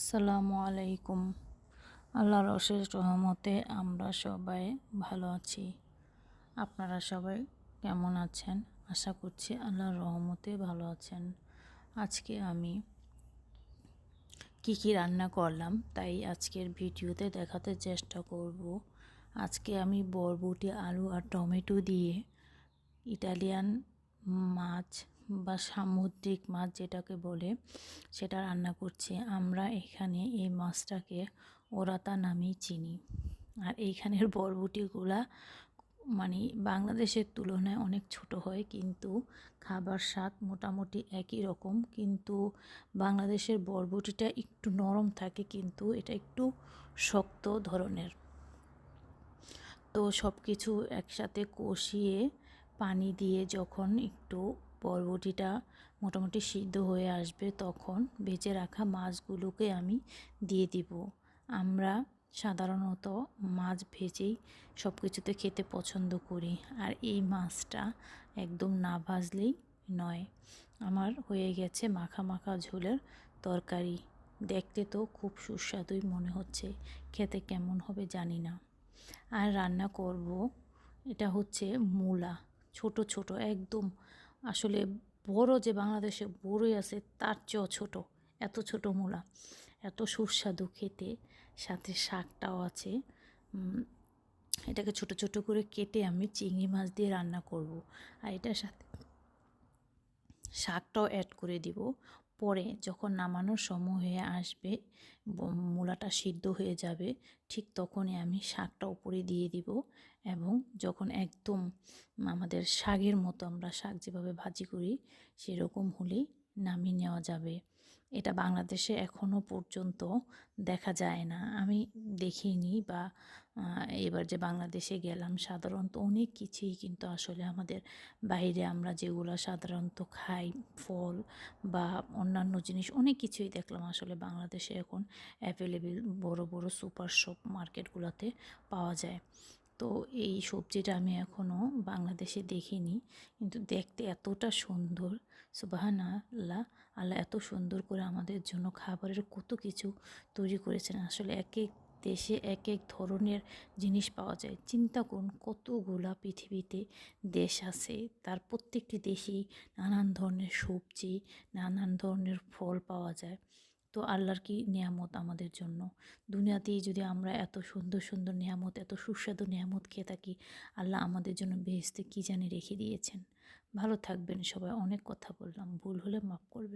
আসসালামু আলাইকুম। আল্লাহর অশেষ রহমতে আমরা সবাই ভালো আছি। আপনারা সবাই কেমন আছেন? আশা করছি আল্লাহর রহমতে ভালো আছেন। আজকে আমি কি কি রান্না করলাম তাই আজকের ভিডিওতে দেখাতে চেষ্টা করব। আজকে আমি বরবটি, আলু আর টমেটো দিয়ে ইটালিয়ান মাছ বা সামুদ্রিক মাছ যেটাকে বলে, সেটা রান্না করছি। আমরা এখানে এই মাছটাকে ওরাতা নামেই চিনি। আর এইখানের বরবটিগুলা মানে বাংলাদেশের তুলনায় অনেক ছোট হয়, কিন্তু খাবার স্বাদ মোটামুটি একই রকম। কিন্তু বাংলাদেশের বরবটিটা একটু নরম থাকে, কিন্তু এটা একটু শক্ত ধরনের। তো সব কিছু একসাথে কষিয়ে পানি দিয়ে যখন একটু বরবটিটা মোটামুটি সিদ্ধ হয়ে আসবে, তখন বেঁচে রাখা মাছগুলোকে আমি দিয়ে দিব। আমরা সাধারণত মাছ ভেজেই সব কিছুতে খেতে পছন্দ করি, আর এই মাছটা একদম না ভাজলেই নয়। আমার হয়ে গেছে মাখা মাখা ঝোলের তরকারি। দেখতে তো খুব সুস্বাদুই মনে হচ্ছে, খেতে কেমন হবে জানি না। আর রান্না করব, এটা হচ্ছে মূলা, ছোট ছোট, একদম আসলে বড় যে বাংলাদেশে বড়ই আছে, তার চেয়েও ছোট, এত ছোট মূলা। এত সুস্বাদু খেতে, সাথে শাকটাও আছে। এটাকে ছোট ছোট করে কেটে আমি চিংড়ি মাছ দিয়ে রান্না করব। আর এটার সাথে শাকটাও অ্যাড করে দিব। পরে যখন নামানোর সময় হয়ে আসবে মূলাটা সিদ্ধ হয়ে যাবে, ঠিক তখনই আমি শাকটা উপরে দিয়ে দিব এবং যখন একদম আমাদের শাকের মতো আমরা শাক যেভাবে ভাজি করি, সেরকম হলেই নামিয়ে নেওয়া যাবে। এটা বাংলাদেশে এখনও পর্যন্ত দেখা যায় না। আমি দেখিনি বা এবার যে বাংলাদেশে গেলাম, সাধারণত অনেক কিছুই কিন্তু আসলে আমাদের বাইরে আমরা যেগুলো সাধারণত খাই, ফল বা অন্যান্য জিনিস, অনেক কিছুই দেখলাম আসলে বাংলাদেশে এখন অ্যাভেলেবেল বড় বড় সুপার শপ মার্কেটগুলোতে পাওয়া যায়। তো এই সবজিটা আমি এখনও বাংলাদেশে দেখিনি। কিন্তু দেখতে এতটা সুন্দর সুবাহান আল্লাহ আল্লাহ এত সুন্দর করে আমাদের জন্য খাবারের কত কিছু তৈরি করেছেন। আসলে এক এক দেশে এক এক ধরনের জিনিস পাওয়া যায়। চিন্তা করুন কতগুলা পৃথিবীতে দেশ আছে, তার প্রত্যেকটি দেশেই নানান ধরনের সবজি, নানান ধরনের ফল পাওয়া যায়। তো আল্লাহর কি নিয়ামত আমাদের জন্য? দুনিয়াতেই যদি আমরা এত সুন্দর সুন্দর নিয়ামত, এত সুস্বাদু নিয়ামত খেয়ে থাকি, আল্লাহ আমাদের জন্য বেহেস্তে কী জানি রেখে দিয়েছেন। ভালো থাকবেন সবাই, অনেক কথা বললাম। ভুল হলে মাফ করবেন।